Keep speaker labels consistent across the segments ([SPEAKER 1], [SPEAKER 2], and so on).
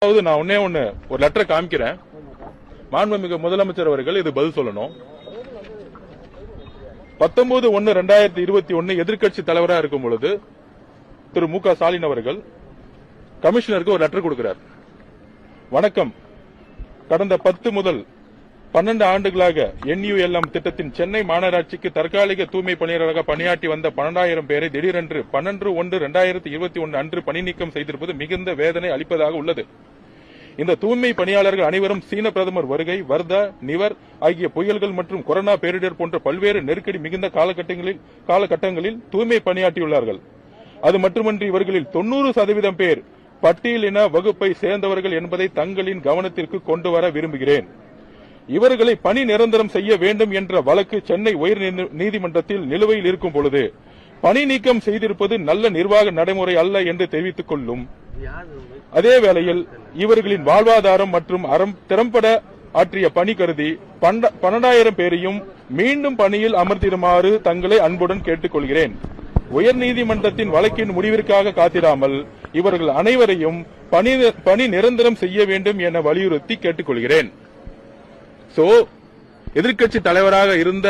[SPEAKER 1] அதாவது நான் ஒன்னே ஒண்ணு ஒரு லெட்டரை காமிக்கிறேன். மாண்புமிகு முதலமைச்சர் அவர்கள் இது பதில் சொல்லணும். பத்தொன்பது ஒன்னு ரெண்டாயிரத்தி இருபத்தி ஒன்னு எதிர்க்கட்சி தலைவரா இருக்கும் பொழுது திரு மு க ஸ்டாலின் அவர்கள் கமிஷனருக்கு ஒரு லெட்டர் கொடுக்கிறார். வணக்கம். கடந்த பத்து முதல் பன்னெண்டு ஆண்டுகளாக என்யூஎல்எம் திட்டத்தின் சென்னை மாநகராட்சிக்கு தற்காலிக தூய்மை பணியாளராக பணியாற்றி வந்த பன்னெண்டாயிரம் பேரை திடீரென்று பன்னெண்டு ஒன்று இரண்டாயிரத்தி இருபத்தி ஒன்று அன்று பணி நீக்கம் செய்திருப்பது மிகுந்த வேதனை அளிப்பதாக உள்ளது. இந்த தூய்மை பணியாளர்கள் அனைவரும் சீன பிரதமர் வருகை வர்தா நிவர் ஆகிய புயல்கள் மற்றும் கொரோனா பேரிடர் போன்ற பல்வேறு நெருக்கடி மிகுந்த காலகட்டங்களில் காலகட்டங்களில் தூய்மை பணியாற்றியுள்ளார்கள். அது மட்டுமன்றி இவர்களில் தொண்ணூறு சதவீதம் பேர் பட்டியலின வகுப்பை சேர்ந்தவர்கள் என்பதை தங்களின் கவனத்திற்கு கொண்டு வர விரும்புகிறேன். இவர்களை பணி நிரந்தரம் செய்ய வேண்டும் என்ற வழக்கு சென்னை உயர் நீதிமன்றத்தில் நிலுவையில் இருக்கும் பொழுது பணி நீக்கம் செய்திருப்பது நல்ல நிர்வாக நடைமுறை அல்ல என்று தெரிவித்துக் கொள்ளும். அதே வேளையில் இவர்களின் வாழ்வாதாரம் மற்றும் அறம் திறம்பட ஆற்றிய பணி கருதி பன்னெண்டாயிரம் பேரையும் மீண்டும் பணியில் அமர்த்திடுமாறு தங்களை அன்புடன் கேட்டுக்கொள்கிறேன். உயர்நீதிமன்றத்தின் வழக்கின் முடிவிற்காக காத்திராமல் இவர்கள் அனைவரையும் பணி பணி நிரந்தரம் செய்ய வேண்டும் என வலியுறுத்தி கேட்டுக்கொள்கிறேன். சோ எதிர்க்கட்சி தலைவராக இருந்த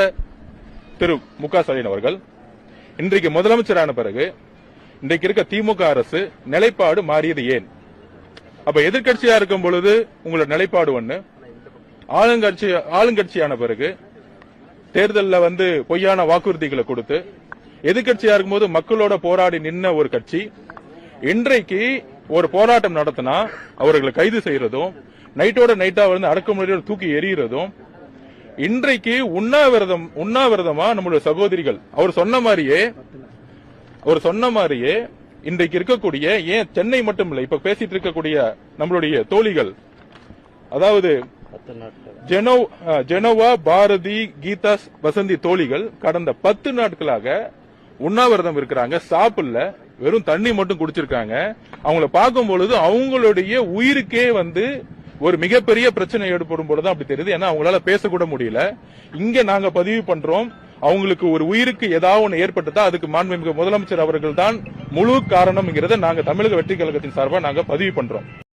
[SPEAKER 1] திரு மு க ஸ்டாலின் அவர்கள் இன்றைக்கு முதலமைச்சரான பிறகு இன்றைக்கு இருக்க திமுக அரசு நிலைப்பாடு மாறியது ஏன்? அப்ப எதிர்கட்சியா இருக்கும் பொழுது உங்களோட நிலைப்பாடு ஒண்ணு. ஆளுங்கட்சி ஆளுங்கட்சியான பிறகு தேர்தலில் வந்து பொய்யான வாக்குறுதிகளை கொடுத்து எதிர்கட்சியா இருக்கும்போது மக்களோட போராடி நின்ன ஒரு கட்சி இன்றைக்கு ஒரு போராட்டம் நடத்தினா அவர்களை கைது செய்யறதும் நைட்டோட நைட்டா வந்து அடக்குமுறையோட தூக்கி எறிகிறதும் இன்றைக்கு உண்ணாவிரதம் உண்ணாவிரதமா நம்மளுடைய சகோதரிகள் அவர் சொன்ன மாதிரியே அவர் சொன்ன மாதிரியே இன்றைக்கு இருக்கக்கூடிய ஏன் சென்னை மட்டும் இல்லை இப்ப பேசிட்டு இருக்கக்கூடிய நம்மளுடைய தோழிகள் அதாவது ஜெனோ ஜெனோவா பாரதி கீதா வசந்தி தோழிகள் கடந்த பத்து நாட்களாக உண்ணாவிரதம் இருக்கிறாங்க சாப்பிடல வெறும் தண்ணி மட்டும் குடிச்சிருக்காங்க. அவங்கள பார்க்கும் பொழுது அவங்களுடைய உயிருக்கே வந்து ஒரு மிகப்பெரிய பிரச்சனை ஏற்படும் பொழுது அப்படி தெரியுது. ஏன்னா அவங்களால பேசக்கூட முடியல. இங்க நாங்க பதிவு பண்றோம். அவங்களுக்கு ஒரு உயிருக்கு ஏதாவது ஒன்று ஏற்பட்டதா அதுக்கு மாண்புமிகு முதலமைச்சர் அவர்கள் தான் முழு காரணம்ங்கிறத நாங்க தமிழக வெற்றி கழகத்தின் சார்பாக நாங்க பதிவு பண்றோம்.